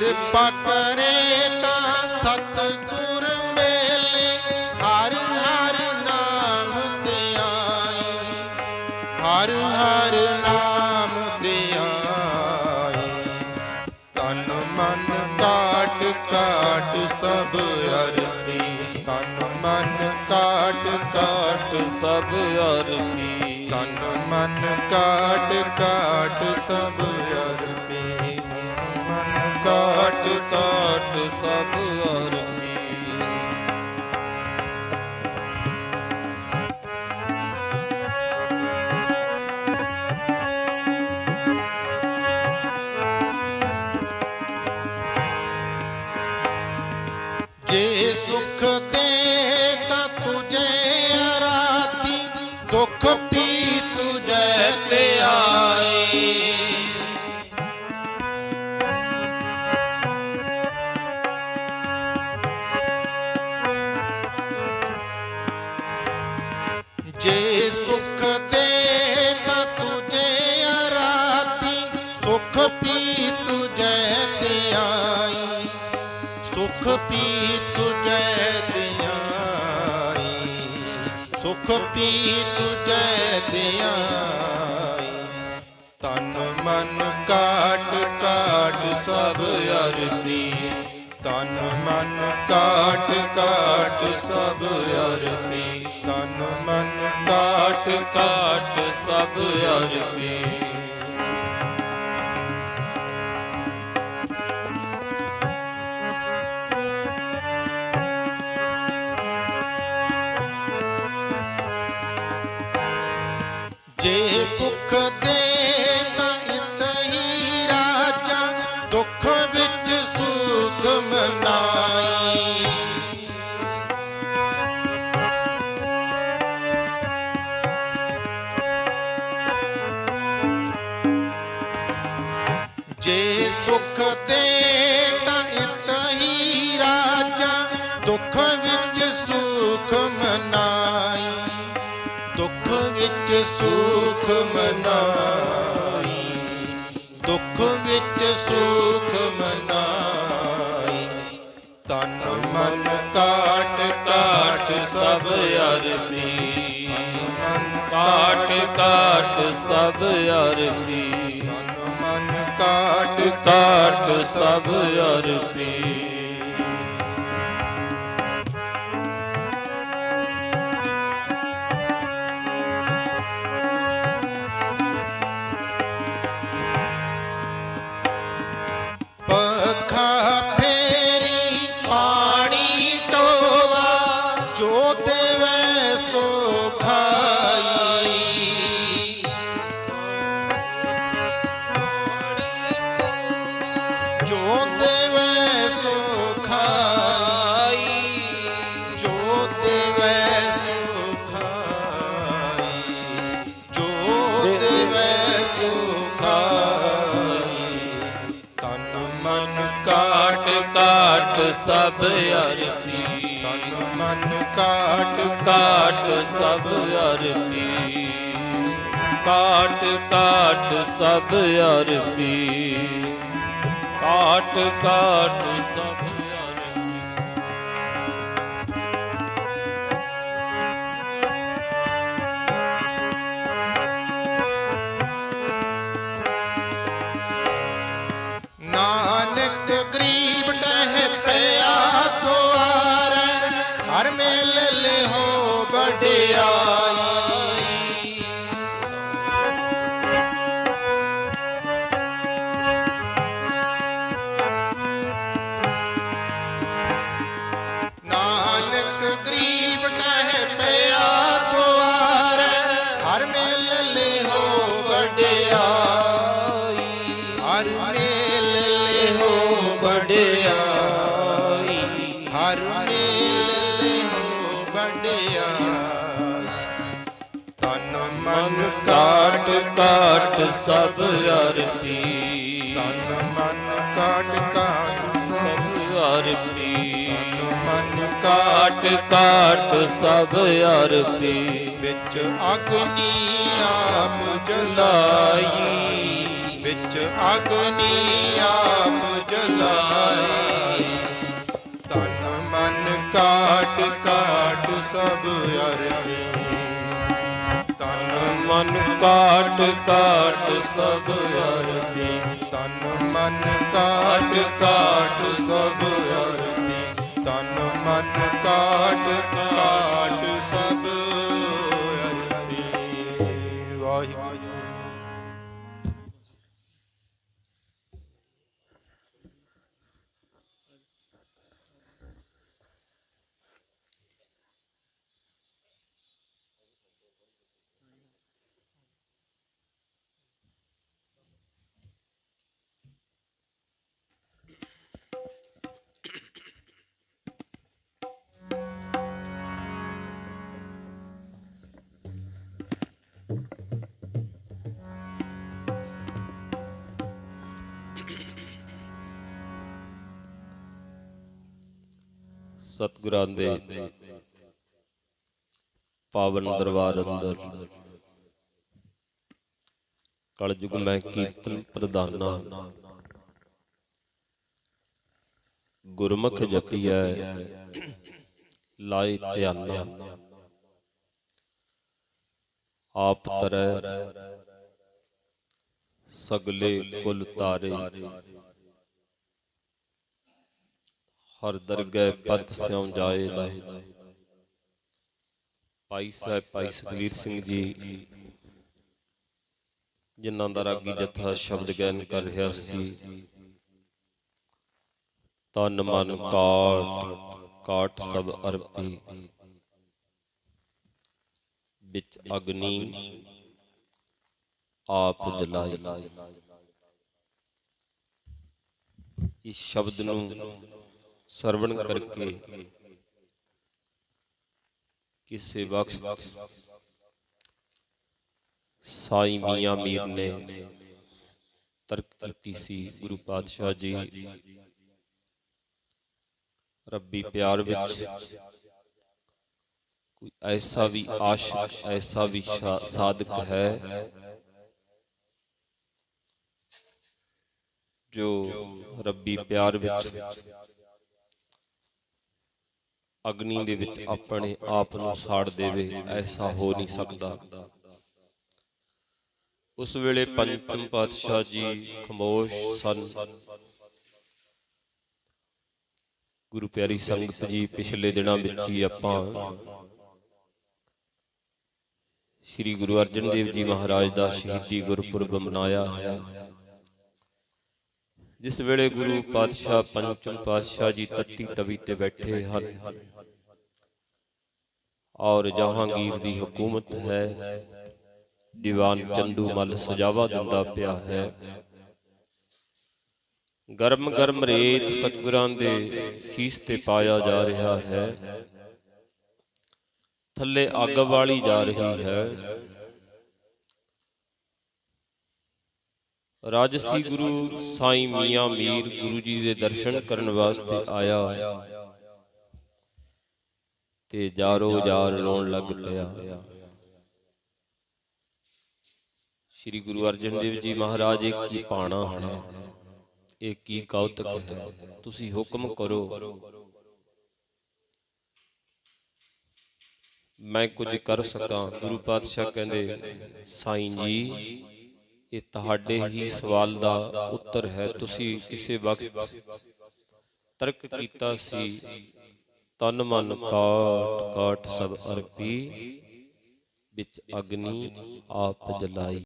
ਕਿਰਪਾ ਕਰੇ ਤਾਂ ਸਤਿਗੁਰ ਮੇਲੇ ਹਰ ਹਰ ਨਾਮ ਧਿਆਈ ਹਰ ਹਰ ਨਾਮ ਧਿਆਈ ਤਨ ਮਨ ਕਾਟ ਕਾਟ ਸਭ ਅਰਪੀ। ਤਨ ਮਨ ਕਾਟ ਕਾਟ ਕਾਟ ਸਭ ਅਰਪੀ। ਤਨ ਮਨ ਕਾਟ ਕਾਟ ਸਭ ਸਭ ਅਰਪੀ ਜੇ ਸੁਖ ਦੇ ਜੇ ਸੁਖ ਦੇ ਤਾਂ ਤੁਝੇ ਅਰਾਤੀ, ਸੁਖ ਪੀ ਤੁਝੇ ਤੇ ਆਈ ਸੁਖ ਪੀ ਤੁਝੈ ਦਿਆਈ ਸੁਖ ਪੀ ਤੁਝੈ ਕਾਟ ਕਾਟ ਸਭ ਅਰਪੀ। ਜੇ ਭੁੱਖ ਦੇ ਜੇ ਸੁਖ ਦੇ ਤਾਂ ਇਤਹੀ ਰਾਜਾ, ਦੁੱਖ ਵਿੱਚ ਸੁਖ ਮਨਾਈ। ਦੁੱਖ ਵਿੱਚ ਸੁਖ ਮਨਾਈ। ਦੁੱਖ ਵਿੱਚ ਸੁਖ ਮਨਾਈ। ਤਨ ਮਨ ਕਾਟ ਕਾਟ ਸਭ ਅਰਪੀ। ਮਨ ਕਾਟ ਕਾਟ ਸਭ ਅਰਪੀ। ਸਭ ਅਰਪੀ। ਫੇਰੀ ਪਾਣੀ ਜੋ ਦੇਵੇ ਸੋ ਸਭ ਅਰਪੀ ਤਨ ਮਨ ਕਾਟ ਕਾਟ ਸਭ ਅਰਪੀ ਕਾਟ ਕਾਟ ਸਭ ਅਰਪੀ ਕਾਟ ਕਾਟ ਸਭ ਅਰਪੀ ਵਡਿਆਈ ਤਨ ਮਨ ਕਾਟ ਕਾਟ ਸਭ ਅਰਪੀ। ਤਨ ਮਨ ਕਾਟ ਕਾਟ ਸਭ ਅਰਪੀ। ਤਨ ਮਨ ਕਾਟ ਕਾਟ ਸਭ ਅਰਪੀ। ਵਿੱਚ ਅਗਨੀ ਆਪ ਜਲਾਈ। ਵਿੱਚ ਅਗਨੀ ਆਪ ਜਲਾਈ। ਕਾਟ ਕਾਟ ਸਭ ਅਰਪੀ ਤਨ ਮਨ ਕਾਟ ਕਾਟ ਸਭ ਅਰਪੀ ਤਨ ਮਨ ਕਾਟ ਕਾਟ ਸਭ ਅਰਪੀ ਤਨ ਮਨ ਕਾਟ ਕਾਟ ਸਭ ਅਰਪੀ ਵਾਹਿਗੁਰੂ ਸਤਿਗੁਰਾਂ ਦੇ ਪਾਵਨ ਦਰਬਾਰ ਅੰਦਰ। ਕਲਯੁਗ ਮੈਂ ਕੀਰਤਨ ਪ੍ਰਦਾਨਾ ਗੁਰਮੁਖ ਜਪੀਐ ਲਾਇ ਧਿਆਨਾ। ਆਪ ਤਰੈ, ਸਗਲੇ ਕੁਲ ਤਾਰੇ। ਹਰ ਦਰਗਹਿ ਪਦ ਸਿਉ ਜਾਏ ਦਾ ਭਾਈ ਸਾਹਿਬ, ਭਾਈ ਸੁਖਵੀਰ ਸਿੰਘ ਜੀ, ਜਿਨ੍ਹਾਂ ਦਾ ਰਾਗੀ ਜਥਾ ਸ਼ਬਦ ਗਾਇਨ ਕਰ ਰਿਹਾ ਸੀ ਤਨ ਮਨ ਕਾਟ ਕਾਟ ਸਭ ਅਰਪੀ। ਵਿੱਚ ਅਗਨੀ ਆਪ ਜਲਾਈ। ਇਸ ਸ਼ਬਦ ਨੂੰ ਸਰਵਣ ਕਰਕੇ ਕਿਸੇ ਵਕਤ ਸਾਈ ਮੀਆਂ ਮੀਰ ਨੇ ਤਰਕ ਕੀਤੀ ਸੀ ਗੁਰੂ ਪਾਤਸ਼ਾਹ ਜੀ ਰੱਬੀ ਪਿਆਰ ਵਿੱਚ ਕੋਈ ਐਸਾ ਵੀ ਆਸ਼ਿਕ ਐਸਾ ਵੀ ਸ਼ਾ- ਸਾਧਕ ਹੈ ਜੋ ਰੱਬੀ ਪਿਆਰ ਵਿੱਚ ਅਗਨੀ ਦੇ ਵਿੱਚ ਆਪਣੇ ਆਪ ਨੂੰ ਸਾੜ ਦੇਵੇ, ਐਸਾ ਹੋ ਨਹੀਂ ਸਕਦਾ। ਉਸ ਵੇਲੇ ਪੰਚਮ ਪਾਤਸ਼ਾਹ ਜੀ ਖਮੋਸ਼ ਸਨ। ਗੁਰੂ ਪਿਆਰੀ ਸੰਗਤ ਜੀ, ਪਿਛਲੇ ਦਿਨਾਂ ਵਿੱਚ ਹੀ ਆਪਾਂ ਸ੍ਰੀ ਗੁਰੂ ਅਰਜਨ ਦੇਵ ਜੀ ਮਹਾਰਾਜ ਦਾ ਸ਼ਹੀਦੀ ਗੁਰਪੁਰਬ ਮਨਾਇਆ। ਹੈ ਜਿਸ ਵੇਲੇ ਗੁਰੂ ਪਾਤਸ਼ਾਹ ਪੰਚਮ ਪਾਤਸ਼ਾਹ ਜੀ ਤੱਤੀ ਤਵੀ ਤੇ ਬੈਠੇ ਹਨ, ਔਰ ਜਹਾਂਗੀਰ ਦੀ ਹਕੂਮਤ ਹੈ, ਦੀਵਾਨ ਚੰਦੂ ਮਲ ਸਜਾਵਾ ਦਿੰਦਾ ਪਿਆ ਹੈ। ਗਰਮ ਗਰਮ ਰੇਤ ਸਤਗੁਰਾਂ ਦੇ ਸੀਸ ਤੇ ਪਾਇਆ ਜਾ ਰਿਹਾ ਹੈ, ਥੱਲੇ ਅੱਗ ਵਾਲੀ ਜਾ ਰਹੀ ਹੈ। ਰਾਜਸੀ ਗੁਰੂ ਸਾਈ ਮੀਆਂ ਮੀਰ ਗੁਰੂ ਜੀ ਦੇ ਦਰਸ਼ਨ ਕਰਨ ਵਾਸਤੇ ਆਇਆ। ਤੇ ਜਾਰੋ ਜਾਰ ਰੋਣ ਲੱਗ ਪਿਆ। ਸ੍ਰੀ ਗੁਰੂ ਅਰਜਨ ਦੇਵ ਜੀ ਮਹਾਰਾਜ ਇੱਕ ਕੀ ਪਾਣਾ ਹੈ। ਇਹ ਕੀ ਕੌਤਕ ਹੈ? ਤੁਸੀਂ ਹੁਕਮ ਕਰੋ। ਮੈਂ ਕੁਝ ਕਰ ਸਕਾਂ। ਗੁਰੂ ਪਾਤਸ਼ਾਹ ਕਹਿੰਦੇ ਸਾਈਂ ਜੀ ਇਹ ਤੁਹਾਡੇ ਹੀ ਸਵਾਲ ਦਾ ਉੱਤਰ ਹੈ। ਤੁਸੀਂ ਕਿਸੇ ਵਕਤ ਤਰਕ ਕੀਤਾ ਸੀ, ਤਨ ਮਨ ਕਾਟ ਕਾਟ ਸਭ ਅਰਪੀ, ਵਿੱਚ ਅਗਨੀ ਆਪ ਜਲਾਈ।